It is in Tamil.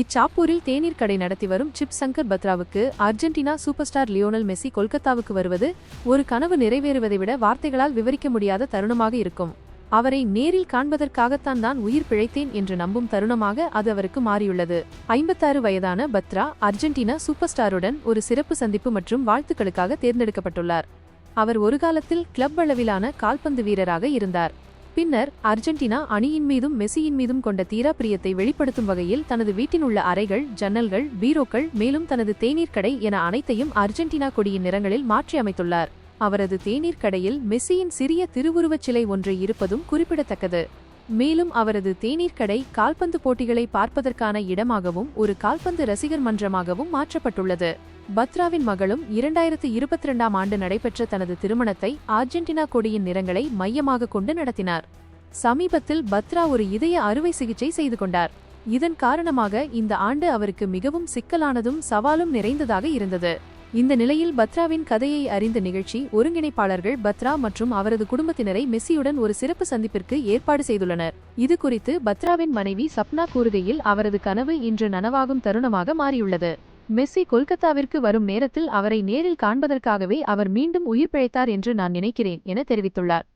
இச்சாப்பூரில் தேநீர் கடை நடத்தி வரும் Shib Shankar பத்ராவுக்கு Argentina super star Lionel Messi கொல்கத்தாவுக்கு வருவது ஒரு கனவு நிறைவேறுவதை விட வார்த்தைகளால் விவரிக்க முடியாத தருணமாக இருக்கும். அவரை நேரில் காண்பதற்காகத்தான் தான் உயிர் பிழைத்தேன் என்று நம்பும் தருணமாக அது அவருக்கு மாறியுள்ளது. ஐம்பத்தாறு வயதான பத்ரா அர்ஜென்டினா சூப்பர் ஸ்டாருடன் ஒரு சிறப்பு சந்திப்பு மற்றும் வாழ்த்துக்களுக்காக தேர்ந்தெடுக்கப்பட்டுள்ளார். அவர் ஒரு காலத்தில் கிளப் அளவிலான கால்பந்து வீரராக இருந்தார். பின்னர் அர்ஜென்டினா அணியின் மீதும் மெஸ்ஸியின் மீதும் கொண்ட தீரா பிரியத்தை வெளிப்படுத்தும் வகையில் தனது வீட்டில் உள்ள அறைகள் ஜன்னல்கள் பீரோக்கள் மேலும் தனது தேநீர் கடை என அனைத்தையும் அர்ஜென்டினா கொடியின் நிறங்களில் மாற்றி அமைத்துள்ளார். அவரது தேநீர் கடையில் மெஸ்ஸியின் சிறிய திருவுருவச் சிலை ஒன்று இருப்பதும் குறிப்பிடத்தக்கது. மேலும் அவரது தேநீர் கடை கால்பந்து போட்டிகளை பார்ப்பதற்கான இடமாகவும் ஒரு கால்பந்து ரசிகர் மன்றமாகவும் மாற்றப்பட்டுள்ளது. பத்ராவின் மகளும் இரண்டாயிரத்து இருபத்தி ரெண்டாம் ஆண்டு நடைபெற்ற தனது திருமணத்தை அர்ஜென்டினா கொடியின் நிறங்களை மையமாக கொண்டு நடத்தினார். சமீபத்தில் பத்ரா ஒரு இதய அறுவை சிகிச்சை செய்து கொண்டார். இதன் காரணமாக இந்த ஆண்டு அவருக்கு மிகவும் சிக்கலானதும் சவாலும் நிறைந்ததாக இருந்தது. இந்த நிலையில் பத்ராவின் கதையை அறிந்த நிகழ்ச்சி ஒருங்கிணைப்பாளர்கள் பத்ரா மற்றும் அவரது குடும்பத்தினரை மெஸ்ஸியுடன் ஒரு சிறப்பு சந்திப்பிற்கு ஏற்பாடு செய்துள்ளனர். இது குறித்து பத்ராவின் மனைவி சப்னா கூறுகையில் அவரது கனவு இன்று நனவாகும் தருணமாக மாறியுள்ளது. மெஸ்ஸி கொல்கத்தாவிற்கு வரும் நேரத்தில் அவரை நேரில் காண்பதற்காகவே அவர் மீண்டும் உயிர் பிழைத்தார் என்று நான் நினைக்கிறேன் என தெரிவித்துள்ளார்.